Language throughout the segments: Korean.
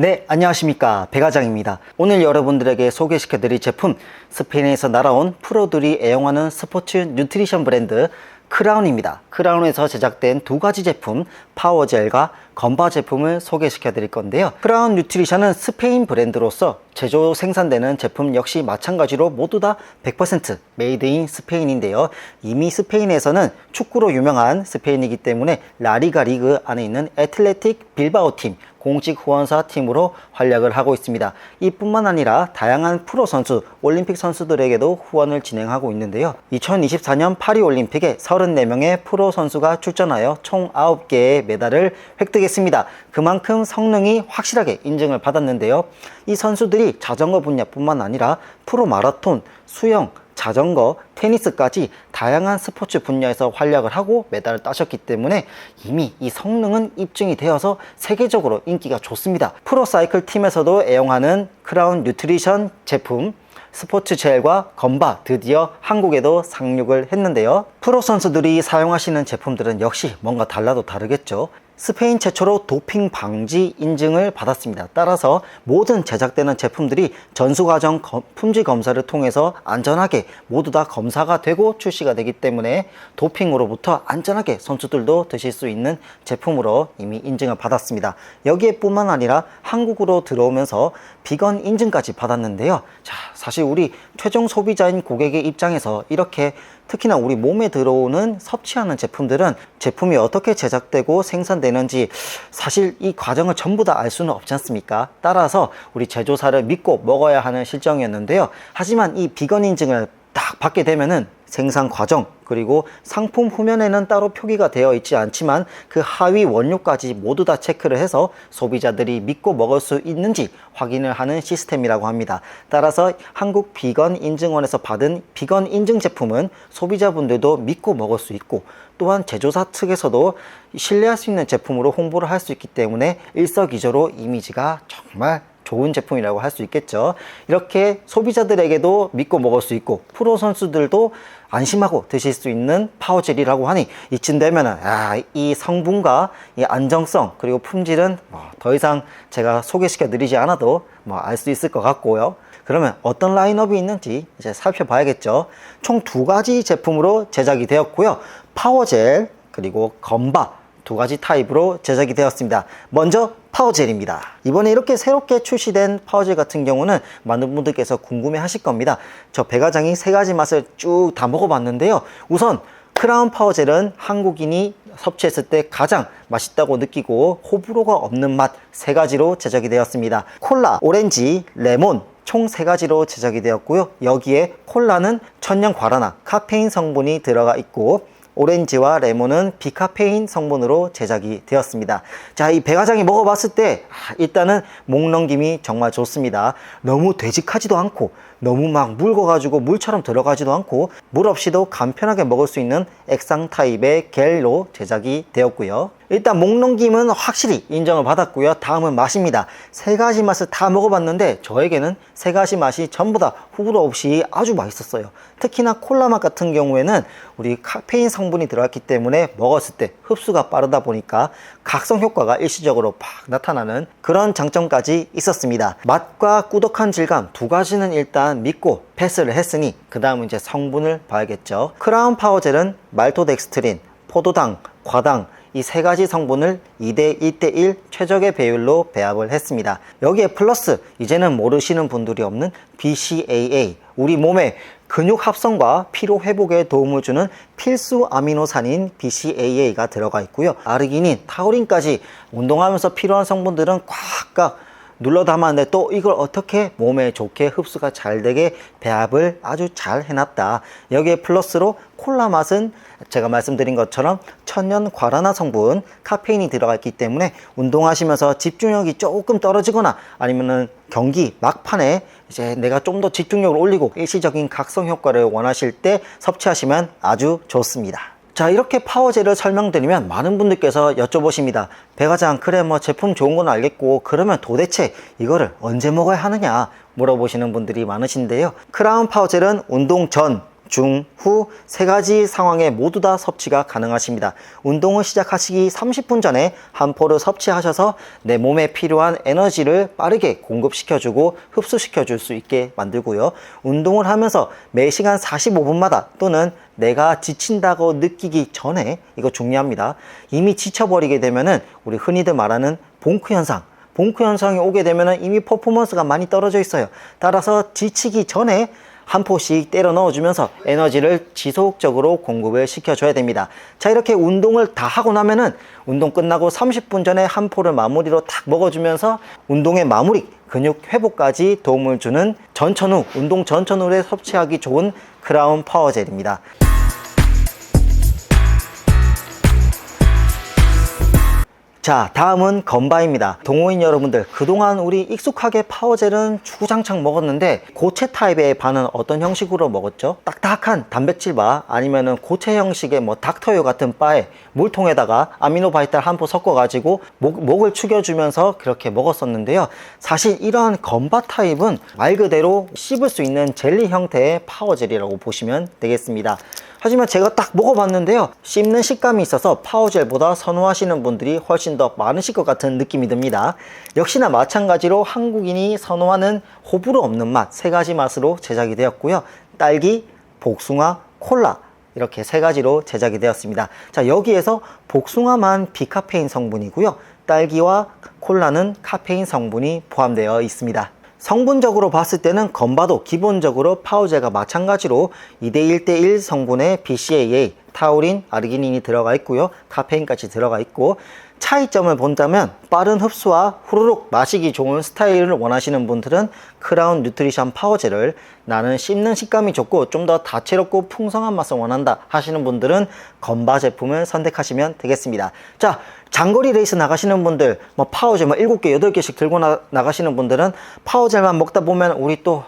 네, 안녕하십니까. 백화장입니다. 오늘 여러분들에게 소개시켜 드릴 제품, 스페인에서 날아온 프로들이 애용하는 스포츠 뉴트리션 브랜드 크라운입니다. 크라운에서 제작된 두 가지 제품, 파워젤과 건바 제품을 소개시켜 드릴 건데요. 크라운 뉴트리션은 스페인 브랜드로서 제조 생산되는 제품 역시 마찬가지로 모두 다 100% 메이드 인 스페인인데요. 이미 스페인에서는 축구로 유명한 스페인이기 때문에 라리가 리그 안에 있는 애틀레틱 빌바오 팀, 공식 후원사 팀으로 활약을 하고 있습니다. 이뿐만 아니라 다양한 프로 선수, 올림픽 선수들에게도 후원을 진행하고 있는데요. 2024년 파리 올림픽에 34명의 프로 선수가 출전하여 총 9개의 메달을 획득했습니다. 그만큼 성능이 확실하게 인증을 받았는데요. 이 선수들이 자전거 분야뿐만 아니라 프로 마라톤, 수영, 자전거, 테니스까지 다양한 스포츠 분야에서 활약을 하고 메달을 따셨기 때문에 이미 이 성능은 입증이 되어서 세계적으로 인기가 좋습니다. 프로사이클 팀에서도 애용하는 크라운 뉴트리션 제품 스포츠 젤과 건바 드디어 한국에도 상륙을 했는데요. 프로 선수들이 사용하시는 제품들은 역시 뭔가 달라도 다르겠죠. 스페인 최초로 도핑 방지 인증을 받았습니다. 따라서 모든 제작되는 제품들이 전수과정 품질 검사를 통해서 안전하게 모두 다 검사가 되고 출시가 되기 때문에 도핑으로부터 안전하게 선수들도 드실 수 있는 제품으로 이미 인증을 받았습니다. 여기에 뿐만 아니라 한국으로 들어오면서 비건 인증까지 받았는데요. 자, 사실 우리 최종 소비자인 고객의 입장에서 이렇게 특히나 우리 몸에 들어오는 섭취하는 제품들은 제품이 어떻게 제작되고 생산되는지 사실 이 과정을 전부 다 알 수는 없지 않습니까? 따라서 우리 제조사를 믿고 먹어야 하는 실정이었는데요. 하지만 이 비건 인증을 딱 받게 되면은 생산 과정 그리고 상품 후면에는 따로 표기가 되어 있지 않지만 그 하위 원료까지 모두 다 체크를 해서 소비자들이 믿고 먹을 수 있는지 확인을 하는 시스템이라고 합니다. 따라서 한국 비건 인증원에서 받은 비건 인증 제품은 소비자분들도 믿고 먹을 수 있고 또한 제조사 측에서도 신뢰할 수 있는 제품으로 홍보를 할 수 있기 때문에 일석이조로 이미지가 정말 좋은 제품이라고 할 수 있겠죠. 이렇게 소비자들에게도 믿고 먹을 수 있고 프로 선수들도 안심하고 드실 수 있는 파워젤이라고 하니 이쯤 되면은 아, 이 성분과 이 안정성 그리고 품질은 뭐 더 이상 제가 소개시켜 드리지 않아도 뭐 알 수 있을 것 같고요. 그러면 어떤 라인업이 있는지 이제 살펴봐야겠죠. 총 두 가지 제품으로 제작이 되었고요. 파워젤 그리고 건바 두 가지 타입으로 제작이 되었습니다. 먼저 파워젤입니다. 이번에 이렇게 새롭게 출시된 파워젤 같은 경우는 많은 분들께서 궁금해 하실 겁니다. 저 배가장이 세 가지 맛을 쭉 다 먹어봤는데요. 우선 크라운 파워젤은 한국인이 섭취했을 때 가장 맛있다고 느끼고 호불호가 없는 맛 세 가지로 제작이 되었습니다. 콜라, 오렌지, 레몬, 총세 가지로 제작이 되었고요. 여기에 콜라는 천연 과라나, 카페인 성분이 들어가 있고 오렌지와 레몬은 비카페인 성분으로 제작이 되었습니다. 자, 이 배가장이 먹어봤을 때 아, 일단은 목 넘김이 정말 좋습니다. 너무 되직하지도 않고 너무 막 묽어가지고 물처럼 들어가지도 않고 물 없이도 간편하게 먹을 수 있는 액상 타입의 겔로 제작이 되었고요. 일단 목넘김은 확실히 인정을 받았고요. 다음은 맛입니다. 세 가지 맛을 다 먹어봤는데 저에게는 세 가지 맛이 전부 다 후구도 없이 아주 맛있었어요. 특히나 콜라 맛 같은 경우에는 우리 카페인 성분이 들어갔기 때문에 먹었을 때 흡수가 빠르다 보니까 각성 효과가 일시적으로 팍 나타나는 그런 장점까지 있었습니다. 맛과 꾸덕한 질감 두 가지는 일단 믿고 패스를 했으니 그 다음은 이제 성분을 봐야겠죠. 크라운 파워 젤은 말토덱스트린, 포도당, 과당, 이 세 가지 성분을 2대 1대 1 최적의 배율로 배합을 했습니다. 여기에 플러스 이제는 모르시는 분들이 없는 BCAA 우리 몸에 근육 합성과 피로 회복에 도움을 주는 필수 아미노산인 BCAA가 들어가 있고요. 아르기닌, 타우린까지 운동하면서 필요한 성분들은 꽉꽉 눌러 담았는데 또 이걸 어떻게 몸에 좋게 흡수가 잘 되게 배합을 아주 잘 해놨다. 여기에 플러스로 콜라 맛은 제가 말씀드린 것처럼 천연 과라나 성분 카페인이 들어가 있기 때문에 운동하시면서 집중력이 조금 떨어지거나 아니면은 경기 막판에 이제 내가 좀 더 집중력을 올리고 일시적인 각성 효과를 원하실 때 섭취하시면 아주 좋습니다. 자 이렇게 파워젤을 설명드리면 많은 분들께서 여쭤보십니다 배가장 그래 뭐 제품 좋은 건 알겠고 그러면 도대체 이거를 언제 먹어야 하느냐 물어보시는 분들이 많으신데요 크라운 파워젤은 운동 전 중, 후 세 가지 상황에 모두 다 섭취가 가능하십니다. 운동을 시작하시기 30분 전에 한 포를 섭취하셔서 내 몸에 필요한 에너지를 빠르게 공급시켜주고 흡수시켜줄 수 있게 만들고요. 운동을 하면서 매 시간 45분마다 또는 내가 지친다고 느끼기 전에 이거 중요합니다. 이미 지쳐버리게 되면은 우리 흔히들 말하는 봉크 현상, 봉크 현상이 오게 되면 이미 퍼포먼스가 많이 떨어져 있어요. 따라서 지치기 전에 한 포씩 때려 넣어주면서 에너지를 지속적으로 공급을 시켜줘야 됩니다. 자, 이렇게 운동을 다 하고 나면은 운동 끝나고 30분 전에 한 포를 마무리로 탁 먹어주면서 운동의 마무리, 근육 회복까지 도움을 주는 전천후, 운동 전천후에 섭취하기 좋은 크라운 파워젤입니다. 자, 다음은 건바입니다. 동호인 여러분들, 그동안 우리 익숙하게 파워젤은 주구장창 먹었는데 고체 타입의 바는 어떤 형식으로 먹었죠? 딱딱한 단백질 바 아니면은 고체 형식의 뭐 닥터유 같은 바에 물통에다가 아미노 바이탈 한 포 섞어 가지고 목, 목을 축여주면서 그렇게 먹었었는데요. 사실 이러한 건바 타입은 말 그대로 씹을 수 있는 젤리 형태의 파워젤이라고 보시면 되겠습니다. 하지만 제가 딱 먹어봤는데요. 씹는 식감이 있어서 파워젤보다 선호하시는 분들이 훨씬 더 많으실 것 같은 느낌이 듭니다. 역시나 마찬가지로 한국인이 선호하는 호불호 없는 맛 세 가지 맛으로 제작이 되었고요. 딸기, 복숭아, 콜라 이렇게 세 가지로 제작이 되었습니다. 자, 여기에서 복숭아만 비카페인 성분이고요. 딸기와 콜라는 카페인 성분이 포함되어 있습니다. 성분적으로 봤을 때는 건바도 기본적으로 파우젤과 마찬가지로 2대 1대1 성분의 BCAA, 타우린, 아르기닌이 들어가 있고요. 카페인까지 들어가 있고 차이점을 본다면 빠른 흡수와 후루룩 마시기 좋은 스타일을 원하시는 분들은 크라운 뉴트리션 파워젤을 나는 씹는 식감이 좋고 좀 더 다채롭고 풍성한 맛을 원한다 하시는 분들은 건바 제품을 선택하시면 되겠습니다. 자, 장거리 레이스 나가시는 분들, 뭐 파워젤 뭐 7개, 8개씩 들고 나, 나가시는 분들은 파워젤만 먹다 보면 우리 또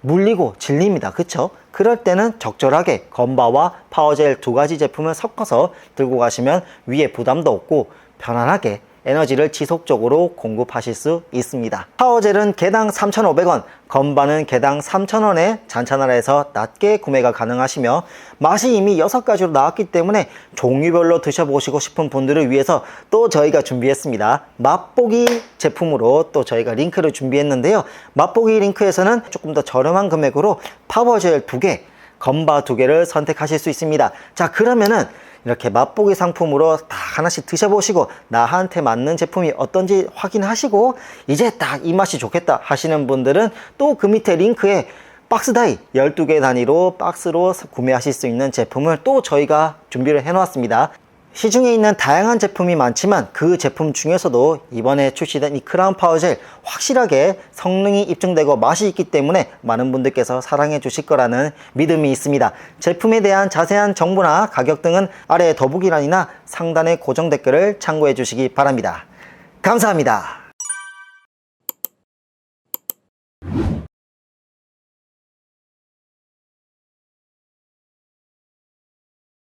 물리고 질립니다. 그쵸? 그럴 때는 적절하게 건바와 파워젤 두 가지 제품을 섞어서 들고 가시면 위에 부담도 없고 편안하게 에너지를 지속적으로 공급하실 수 있습니다. 파워젤은 개당 3,500원, 건바는 개당 3,000원에 잔차나라에서 낮게 구매가 가능하시며 맛이 이미 6가지로 나왔기 때문에 종류별로 드셔보시고 싶은 분들을 위해서 또 저희가 준비했습니다. 맛보기 제품으로 또 저희가 링크를 준비했는데요. 맛보기 링크에서는 조금 더 저렴한 금액으로 파워젤 2개, 건바 2개를 선택하실 수 있습니다. 자, 그러면은 이렇게 맛보기 상품으로 다 하나씩 드셔보시고 나한테 맞는 제품이 어떤지 확인하시고 이제 딱 이 맛이 좋겠다 하시는 분들은 또 그 밑에 링크에 박스 다이 12개 단위로 박스로 구매하실 수 있는 제품을 또 저희가 준비를 해 놓았습니다. 시중에 있는 다양한 제품이 많지만 그 제품 중에서도 이번에 출시된 이 크라운 파워젤 확실하게 성능이 입증되고 맛이 있기 때문에 많은 분들께서 사랑해 주실 거라는 믿음이 있습니다. 제품에 대한 자세한 정보나 가격 등은 아래 더보기란이나 상단의 고정 댓글을 참고해 주시기 바랍니다. 감사합니다.